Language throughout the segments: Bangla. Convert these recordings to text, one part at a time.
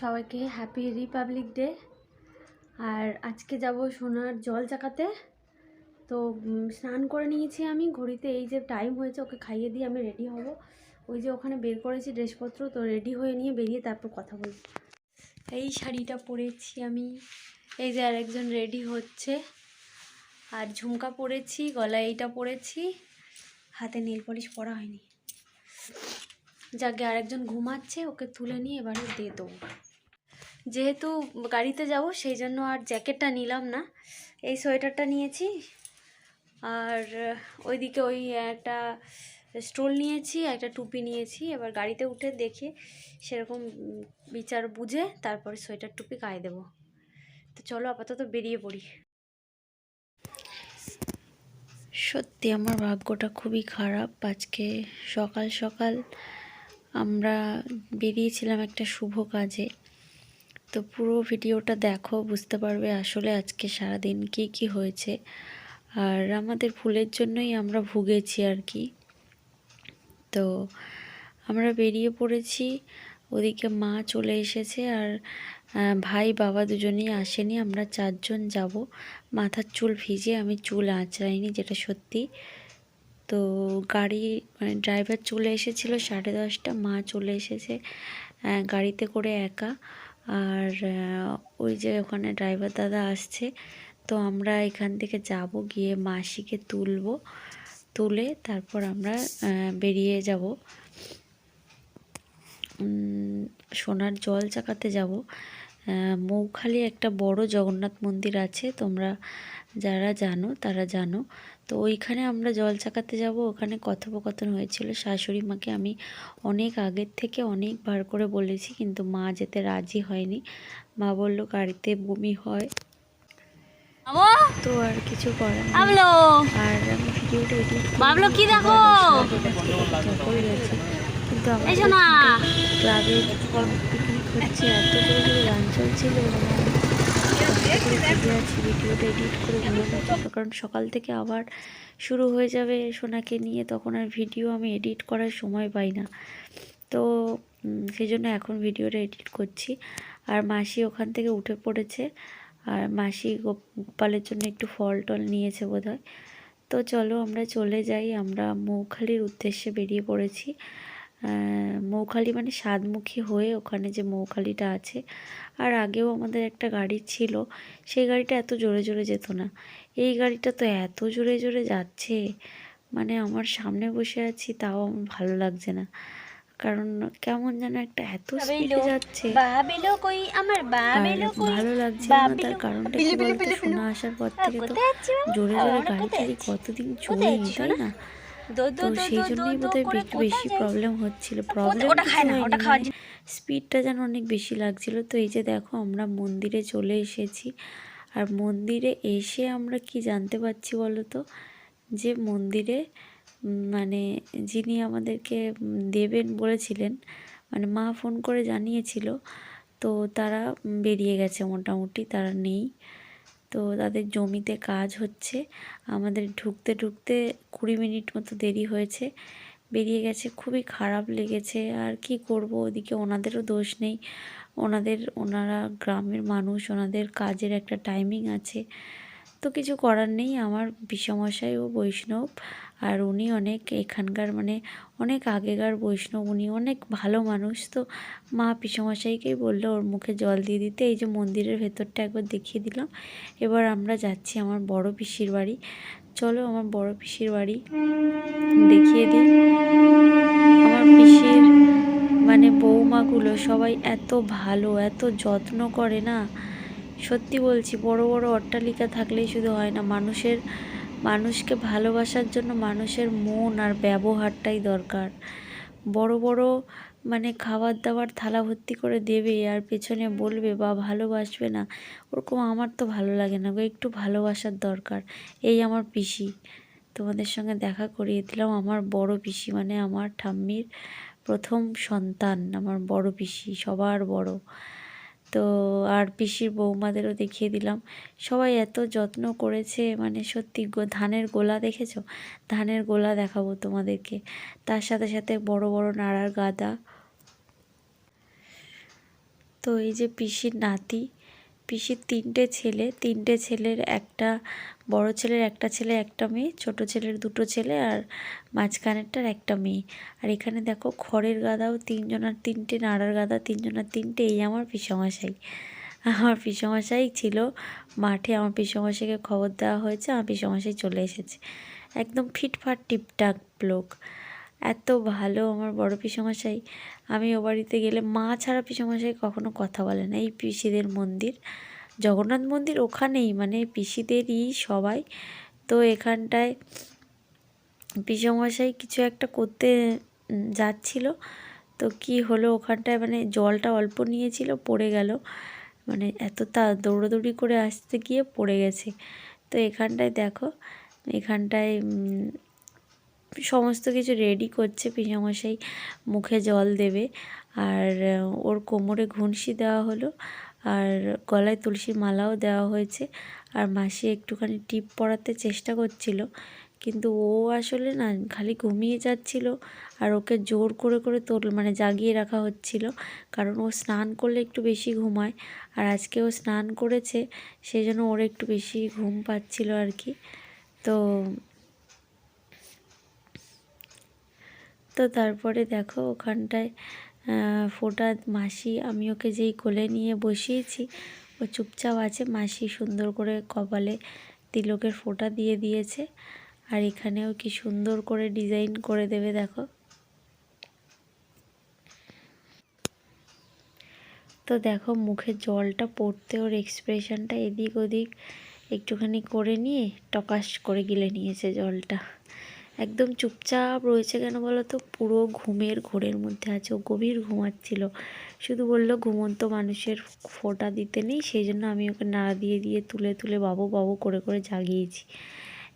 সবাইকে হ্যাপি রিপাবলিক ডে। আর আজকে যাব সোনার জল চাকাতে। তো স্নান করে নিয়েছি আমি। ঘড়িতে এই যে টাইম হয়েছে, ওকে খাইয়ে দিয়ে আমি রেডি হব। ওই যে ওখানে বের করেছি ড্রেসপত্র, তো রেডি হয়ে নিয়ে বেরিয়ে তারপর কথা বলব। এই শাড়িটা পরেছি আমি। এই যে আরেকজন রেডি হচ্ছে। আর ঝুমকা পরেছি, গলায় এইটা পরেছি। হাতে নীল পলিশ পরা হয়নি। যাকে আরেকজন ঘুমাচ্ছে, ওকে তুলে নিয়ে এবারে দিয়ে দেবো। যেহেতু গাড়িতে যাব, সেই জন্য আর জ্যাকেটটা নিলাম না। এই সোয়েটারটা নিয়েছি। আর ওইদিকে ওই একটা স্টোল নিয়েছি, একটা টুপি নিয়েছি। এবার গাড়িতে উঠে দেখে, সেরকম বিচার বুঝে তারপরে সোয়েটার টুপি গায়ে দেবো। তো চলো আপাতত বেরিয়ে পড়ি। সত্যি আমার ভাগ্যটা খুবই খারাপ। আজকে সকাল সকাল আমরা বেরিয়েছিলাম একটা শুভ কাজে। তো পুরো ভিডিওটা দেখো, বুঝতে পারবে আসলে আজকে সারাদিন কি কি হয়েছে। আর আমাদের ভুলের জন্যই আমরা ভুগেছি আর কি। তো আমরা বেরিয়ে পড়েছি, ওদিকে মা চলে এসেছে আর ভাই, বাবা দুজনেই আসেনি, আমরা চারজন যাব। মাথার চুল ভিজে আমি চুল আঁচড়াইনি, যেটা সত্যি। তো গাড়ি মানে ড্রাইভার চলে এসেছিল সাড়ে দশটা, মা চলে এসেছে গাড়িতে করে একা। আর ওই যে ওখানে ড্রাইভার দাদা আসছে, তো আমরা এখান থেকে যাব, গিয়ে মাসিকে তুলব, তুলে তারপর আমরা বেরিয়ে যাব। সোনার জল চাকাতে যাব। মৌখালি একটা বড় জগন্নাথ মন্দির আছে, তোমরা যারা জানো তারা জানো। তো ওইখানে আমরা জল চাকাতে যাব। ওখানে কথোপকথন হয়েছিল। শাশুড়ি মাকে আমি অনেক আগের থেকে অনেকবার করে বলেছি কিন্তু মা যেতে রাজি হয়নি। মা বলল গাড়িতে বমি হয়। তো আর কিছু করার নেই। বাবলো আর আমি ভিডিওটা এডিট বাবলো কি দেখো? কিন্তু ক্লাবে পিকনিক হচ্ছে এত জোরে গান চলছিল। আছি ভিডিওটা এডিট করে ভালো কারণ সকাল থেকে আবার শুরু হয়ে যাবে সোনাকে নিয়ে, তখন আর ভিডিও আমি এডিট করার সময় পাই না। তো সেই জন্য এখন ভিডিওটা এডিট করছি। আর মাসি ওখান থেকে উঠে পড়েছে। আর মাসি গোপালের জন্য একটু ফল টল নিয়েছে বোধহয়। তো চলো আমরা চলে যাই। আমরা মৌখালির উদ্দেশ্যে বেরিয়ে পড়েছি। মৌখালি মানে সাতমুখী হয়ে ওখানে যে মৌখালিটা আছে। আর আগেও আমাদের একটা গাড়ি ছিল সেই গাড়িটা এত জোরে জোরে যেত না। এই গাড়িটা তো এত জোরে জোরে যাচ্ছে মানে আমার সামনে বসে আছি তাও আমার ভালো লাগছে না। কারণ কেমন যেন একটা এত স্পিডে যাচ্ছে। ভালো লাগছে না তার কারণটা কি বলতো? শোনা আসার পর থেকে তো? জোরে জোরে গাড়ি কোথায় কতদিন চলিনি তাই না? তো সেই জন্যই বোধহয় একটু বেশি প্রবলেম হচ্ছিল। প্রবলেম স্পিডটা যেন অনেক বেশি লাগছিল। তো এই যে দেখো আমরা মন্দিরে চলে এসেছি। আর মন্দিরে এসে আমরা কি জানতে পারছি বলো তো যে মন্দিরে মানে যিনি আমাদেরকে দেবেন বলেছিলেন মানে মা ফোন করে জানিয়েছিল তো তারা বেরিয়ে গেছে মোটামুটি তারা নেই। তো তাদের জমিতে কাজ হচ্ছে। আমাদের ঢুকতে ঢুকতে কুড়ি মিনিট মতো দেরি হয়েছে। বেরিয়ে গেছে, খুবই খারাপ লেগেছে। আর কি করব? ওদিকে ওনাদেরও দোষ নেই। ওনাদের, ওনারা গ্রামের মানুষ, ওনাদের কাজের একটা টাইমিং আছে। তো কিছু করার নেই। আমার বিষমশাই ও বৈষ্ণব আর উনি অনেক এখানকার মানে অনেক আগেকার বৈষ্ণব। উনি অনেক ভালো মানুষ। তো মা পিসমশাইকেই বলল, ওর মুখে জল দিয়ে দিতে। এই যে মন্দিরের ভেতরটা একবার দেখিয়ে দিলাম। এবার আমরা যাচ্ছি আমার বড় পিসির বাড়ি। চলো আমার বড় পিসির বাড়ি দেখিয়ে দিই। আমার পিসির মানে বৌমাগুলো সবাই এত ভালো, এত যত্ন করে না। সত্যি বলছি, বড় বড় অট্টালিকা থাকলেই শুধু হয় না, মানুষের, মানুষকে ভালোবাসার জন্য মানুষের মন আর ব্যবহারটাই দরকার। বড় বড় মানে খাবার দাবার থালা ভর্তি করে দেবে আর পেছনে বলবে, বা, ভালোবাসবে না। ওরকম আমার তো ভালো লাগে না গো, একটু ভালোবাসার দরকার। এই আমার পিসি, তোমাদের সঙ্গে দেখা করিয়ে দিলাম, আমার বড় পিসি মানে আমার ঠাম্মির প্রথম সন্তান, আমার বড় পিসি, সবার বড়। তো আর পিসির বৌমাদেরও দেখিয়ে দিলাম। সবাই এত যত্ন করেছে মানে সত্যি ধানের গোলা দেখেছ? ধানের গোলা দেখাবো তোমাদেরকে। তার সাথে সাথে বড় বড় নাড়ার গাদা। তো এই যে পিসির নাতি পিসির তিনটে ছেলে, তিনটে ছেলের একটা বড় ছেলের একটা ছেলে, একটা মেয়ে, ছোট ছেলের দুটো ছেলে আর মাঝখানেরটার একটা মেয়ে। আর এখানে দেখো খড়ের গাদাও তিনজনের তিনটে, নাড়ার গাদা তিনজনের তিনটে। এই আমার পিসমশাই। আমার পিসমশাই ছিল মাঠে, আমার পিসমশাইকে খবর দেওয়া হয়েছে, আমার পিসমশাই চলে এসেছে। একদম ফিটফাট টিপটাক লোক। এত ভালো আমার বড় পিসমশাই। আমি ও বাড়িতে গেলে মা ছাড়া পিসমশাই কখনো কথা বলে না। এই পিসিদের মন্দির, জগন্নাথ মন্দির ওখানেই মানে পিসিদেরই সবাই। তো এখানটায় পিসমশাই কিছু একটা করতে যাচ্ছিল। তো কি হলো ওখানটায় মানে জলটা অল্প নিয়েছিল, পড়ে গেল। মানে এত তা দৌড়াদৌড়ি করে আসতে গিয়ে পড়ে গেছে। তো এখানটায় দেখো, এখানটায় সমস্ত কিছু রেডি করছে পিসামশাই, মুখে জল দেবে। আর ওর কোমরে ঘুনসি দেওয়া হলো, আর গলায় তুলসী মালাও দেওয়া হয়েছে। আর মাসি একটুখানি টিপ পড়াতে চেষ্টা করছিল, কিন্তু ও আসলে না, খালি ঘুমিয়ে যাচ্ছিল, আর ওকে জোর করে করে তোল মানে জাগিয়ে রাখা হচ্ছিল, কারণ ও স্নান করলে একটু বেশি ঘুমায়। আর আজকে ও স্নান করেছে সেই জন্য ওর একটু বেশি ঘুম পাচ্ছিল আর কি। তো তো তারপরে দেখো ওখানটায় ফোটা মাসি, আমি ওকে যেই কোলে নিয়ে বসিয়েছি, ও চুপচাপ আছে, মাসি সুন্দর করে কপালে তিলকের ফোঁটা দিয়ে দিয়েছে, আর এখানেও কি সুন্দর করে ডিজাইন করে দেবে দেখো। তো দেখো মুখে জলটা পড়তে ওর এক্সপ্রেশনটা এদিক ওদিক একটুখানি করে নিয়ে টকাশ করে গিলে নিয়েছে জলটা। একদম চুপচাপ রয়েছে কেন বলো তো পুরো ঘুমের ঘোরের মধ্যে আছে, ও গভীর ঘুমাচ্ছিল। শুধু বলল ঘুমন্ত মানুষের ফোঁটা দিতে নেই, সেই জন্য আমি ওকে নাড়া দিয়ে দিয়ে তুলে তুলে বাবু বাবু করে করে জাগিয়েছি।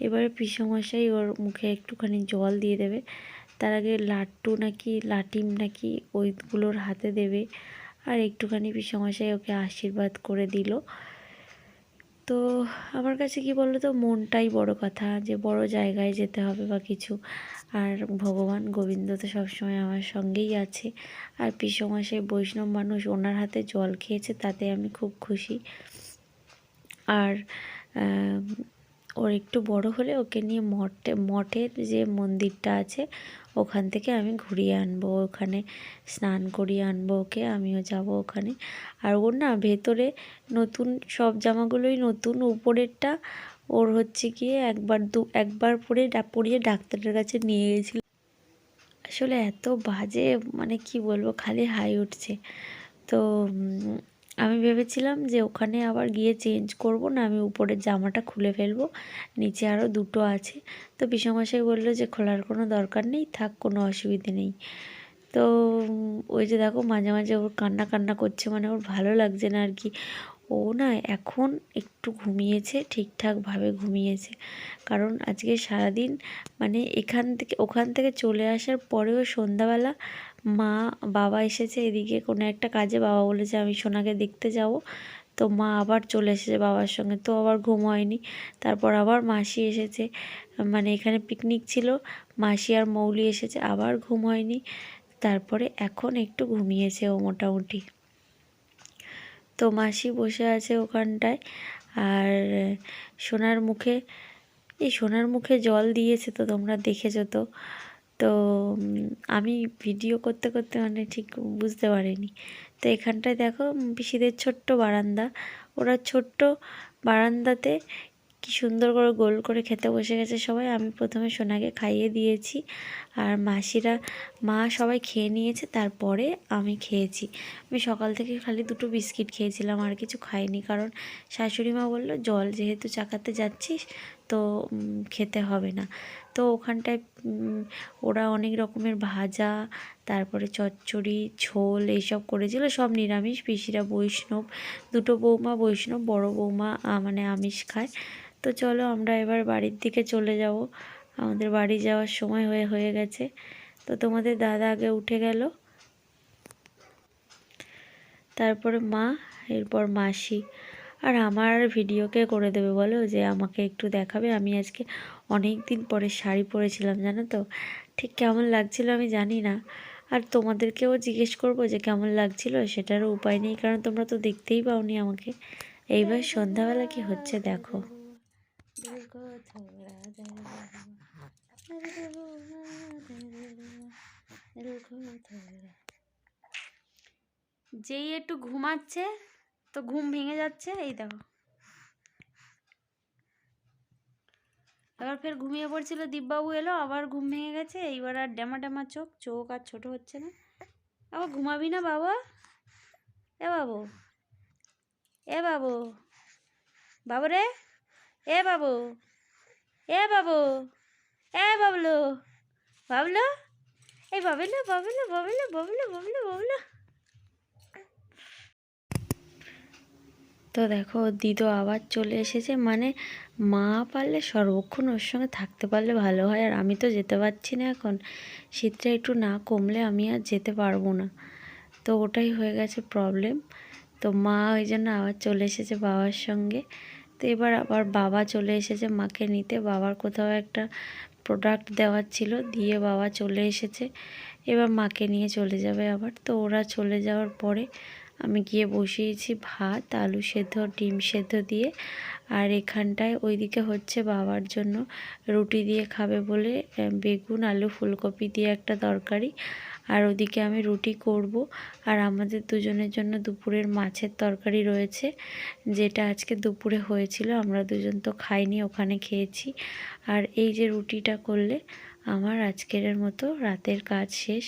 এবারে পিসমশাই ওর মুখে একটুখানি জল দিয়ে দেবে। তার আগে লাট্টু নাকি, লাটিম নাকি ওইগুলোর হাতে দেবে। আর একটুখানি পিসমশাই ওকে আশীর্বাদ করে দিল। তো আমার কাছে কি বলতো তো মনটাই বড় কথা যে বড় জায়গায় যেতে হবে বা কিছু। আর ভগবান গোবিন্দ তো সবসময় আমার সঙ্গেই আছে। আর পিসমশাই বৈষ্ণব মানুষ, ওনার হাতে জল খেয়েছে, তাতে আমি খুব খুশি। আর ওর একটু বড় হলে ওকে নিয়ে মঠে, মঠের যে মন্দিরটা আছে ওখান থেকে আমি ঘুরিয়ে আনব, ওখানে স্নান করিয়ে আনব ওকে, আমিও যাব ওখানে। আর ওর না ভেতরে নতুন সব জামাগুলোই নতুন, উপরেরটা ওর হচ্ছে গিয়ে একবার দু, একবার পরে পরিয়ে ডাক্তারের কাছে নিয়ে গেছিল। আসলে এত বাজে মানে কি বলব, খালি হাই উঠছে। তো আমি ভেবেছিলাম যে ওখানে আবার গিয়ে চেঞ্জ করব, না আমি উপরের জামাটা খুলে ফেলব, নিচে আরও দুটো আছে। তো পিসমশাই বলল যে খোলার কোনো দরকার নেই, থাক, কোনো অসুবিধে নেই। তো ওই যে দেখো মাঝে মাঝে ওর কান্না কান্না করছে মানে ওর ভালো লাগছে না আর কি। ও না এখন একটু ঘুমিয়েছে ঠিকঠাকভাবে ঘুমিয়েছে। কারণ আজকে সারাদিন মানে এখান থেকে, ওখান থেকে চলে আসার পরেও সন্ধ্যাবেলা মা, বাবা এসেছে এদিকে, কোনো একটা কাজে বাবা বলেছে, আমি সোনাকে দেখতে যাব। তো মা আবার চলে এসেছে বাবার সঙ্গে, তো আবার ঘুম হয়নি। তারপর আবার মাসি এসেছে মানে এখানে পিকনিক ছিল, মাসি আর মৌলি এসেছে, আবার ঘুম হয়নি। তারপরে এখন একটু ঘুমিয়েছে ও মোটামুটি। তো মাসি বসে আছে ওখানটায়, আর সোনার মুখে, এই সোনার মুখে জল দিয়েছে তো তোমরা দেখেছ তো। তো আমি ভিডিও করতে করতে মানে ঠিক বুঝতে পারিনি। তো এখানটায় দেখো পিসিদের ছোট্ট বারান্দা। ওরা ছোট্ট বারান্দাতে কি সুন্দর করে গোল করে খেতে বসে গেছে সবাই। আমি প্রথমে সোনাকে খাইয়ে দিয়েছি। আর মাসিরা, মা সবাই খেয়ে নিয়েছে, তারপরে আমি খেয়েছি। আমি সকাল থেকে খালি দুটো বিস্কিট খেয়েছিলাম, আর কিছু খাইনি। কারণ শাশুড়ি মা বলল, জল যেহেতু চাকাতে যাচ্ছিস, তো খেতে হবে না। তো ওখানটায় ওরা অনেক রকমের ভাজা, তারপরে চচ্চড়ি, ঝোল এইসব করেছিল, সব নিরামিষ। পিসিরা বৈষ্ণব, দুটো বৌমা বৈষ্ণব, বড় বৌমা মানে আমিষ খায়। তো চলো আমরা এবার বাড়ির দিকে চলে যাব। আমাদের বাড়ি যাওয়ার সময় হয়ে হয়ে গেছে। তো তোমাদের দাদা আগে উঠে গেল। তারপরে মা, এরপর মাসি। আর আমার ভিডিওকে করে দেবে বলো? যে আমাকে একটু দেখাবে। আমি আজকে অনেক দিন পরে শাড়ি পরেছিলাম, জানো তো? ঠিক কেমন লাগছিল আমি জানি না। আর তোমাদেরকেও জিজ্ঞেস করব যে কেমন লাগছিল? সেটারও উপায় নেই, কারণ তোমরা তো দেখতেই পাওনি আমাকে। এইবার সন্ধ্যাবেলা কি হচ্ছে দেখো। যেই একটু ঘুমাচ্ছে, তো ঘুম ভেঙে যাচ্ছে, এই দেখো। এবার ফের ঘুমিয়ে পড়ছিল দীপবাবু এলো, আবার ঘুম ভেঙে গেছে, এইবার আর ড্যামা ড্যামা চোখ চোখ আর ছোট হচ্ছে না। আবার ঘুমাবি না বাবা? এ বাবু এ বাবু বাবু রে, এ বাবু এ বাবু। এ বাবলু। বাবলু? এই বাবলু বাবলু বাবলু বাবলু বাবলু বাবলু। তো দেখো, দিদো আবার চলে এসেছে। মানে মা পারলে সর্বক্ষণ ওর সঙ্গে থাকতে পারলে ভালো হয়। আর আমি তো যেতে পারছি না এখন। শীতটা একটু না কমলে আমি আর যেতে পারব না। তো ওটাই হয়ে গেছে প্রবলেম তো মা ওই জন্য আবার চলে এসেছে বাবার সঙ্গে। তো এবার আবার বাবা চলে এসেছে মাকে নিতে। বাবার কোথাও একটা প্রোডাক্ট দেওয়ার ছিল, দিয়ে বাবা চলে এসেছে। এবার মাকে নিয়ে চলে যাবে আবার। তো ওরা চলে যাওয়ার পরে আমি গিয়ে বসিয়েছি ভাত, আলু সেদ্ধ, ডিম সেদ্ধ দিয়ে। আর এখানটায় ওইদিকে হচ্ছে বাবার জন্য রুটি দিয়ে খাবে বলে বেগুন, আলু, ফুলকপি দিয়ে একটা তরকারি। আর ওদিকে আমি রুটি করব। আর আমাদের দুজনের জন্য দুপুরের মাছের তরকারি রয়েছে, যেটা আজকে দুপুরে হয়েছিল। আমরা দুজন তো খাইনি, ওখানে খেয়েছি। আর এই যে রুটিটা করলে আমার আজকের মতো রাতের কাজ শেষ।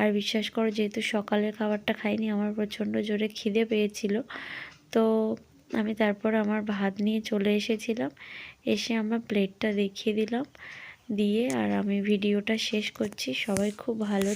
আর বিশ্বাস করো, যেহেতু সকালের খাবারটা খাইনি, আমার প্রচণ্ড জোরে খিদে পেয়েছিল। তো আমি তারপর আমার ভাত নিয়ে চলে এসেছিলাম। এসে আমার প্লেটটা দেখিয়ে দিলাম। দিয়ে আর আমি ভিডিওটা শেষ করছি। সবাই খুব ভালো